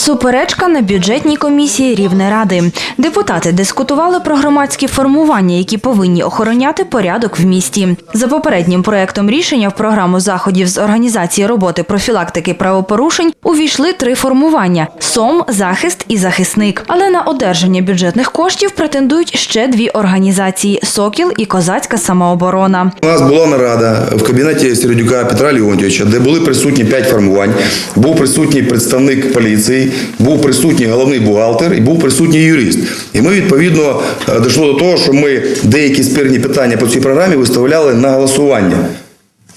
Суперечка на бюджетній комісії Рівнеради. Депутати дискутували про громадські формування, які повинні охороняти порядок в місті. За попереднім проектом рішення в програму заходів з організації роботи профілактики правопорушень увійшли три формування: СОМ, захист і захисник. Але на одержання бюджетних коштів претендують ще дві організації Сокіл і Козацька самооборона. У нас була нарада в кабінеті Середюка Петра Леонтьовича, де були присутні п'ять формувань. Був присутній представник поліції, був присутній головний бухгалтер і був присутній юрист. І ми відповідно е, дійшло до того, що ми деякі спірні питання по цій програмі виставляли на голосування.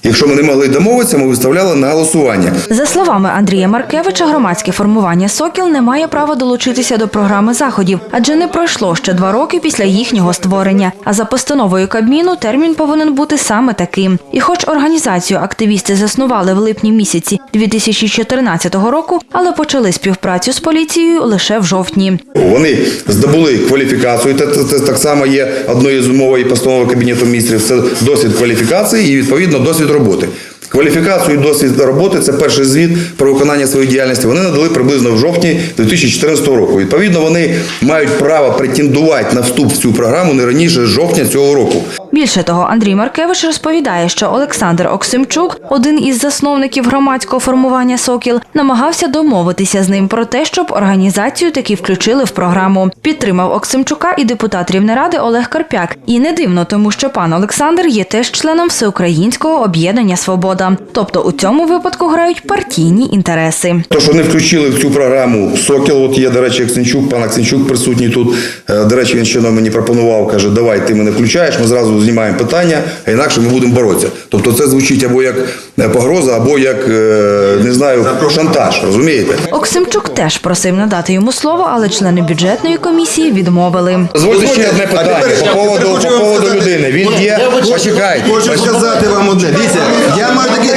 Якщо ми не могли домовитися, ми виставляли на голосування. За словами Андрія Маркевича, громадське формування Сокіл не має права долучитися до програми заходів, адже не пройшло ще два роки після їхнього створення. А за постановою Кабміну термін повинен бути саме таким. І хоч організацію активісти заснували в липні місяці 2014 року, але почали співпрацю з поліцією лише в жовтні. Вони здобули кваліфікацію. Це, так само є одною з умов і постанови Кабінету міністрів. Це досвід кваліфікації і відповідно досвід роботи. Кваліфікацію і досвід роботи це перший звіт про виконання своєї діяльності. Вони надали приблизно в жовтні 2014 року. Відповідно, вони мають право претендувати на вступ в цю програму не раніше жовтня цього року. Більше того, Андрій Маркевич розповідає, що Олександр Оксимчук, один із засновників громадського формування Сокіл, намагався домовитися з ним про те, щоб організацію таки включили в програму. Підтримав Оксимчука і депутат Рівнеради Олег Карпяк. І не дивно, тому що пан Олександр є теж членом Всеукраїнського об'єднання Свобода. Тобто у цьому випадку грають партійні інтереси. То, що не включили в цю програму Сокіл, от є, до речі, Аксенчук, пан Аксенчук присутній тут. Е, До речі, він ще мені пропонував, каже, давай ти мене включаєш, ми зразу знімаємо питання, а інакше ми будемо боротися. Тобто це звучить або як е, погроза, або як, е, не знаю, шантаж, розумієте? Оксимчук теж просив надати йому слово, але члени бюджетної комісії відмовили. Дозвольте ще одне питання по поводу, по поводу людини. Він є, почекайте. Хочу сказати вам одне. Дивіться, я маю такі.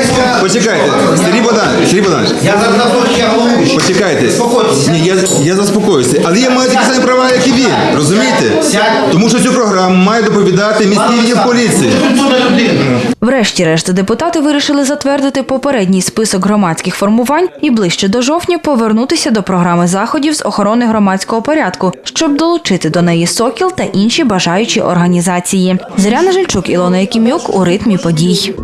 Почекайте, Сергій Богданович, Сергій Богданович, Я зараз я почекайте. Ні, я, я заспокоюся. Але я маю такі самі права, як і він. Розумієте? Тому що цю програму має доповідати міський відділ поліції. Врешті-решт депутати вирішили затвердити попередній список громадських формувань і ближче до жовтня повернутися до програми заходів з охорони громадського порядку, щоб долучити до неї Сокіл та інші бажаючі організації. Зоряна Жильчук, Ілона Якимюк у ритмі подій.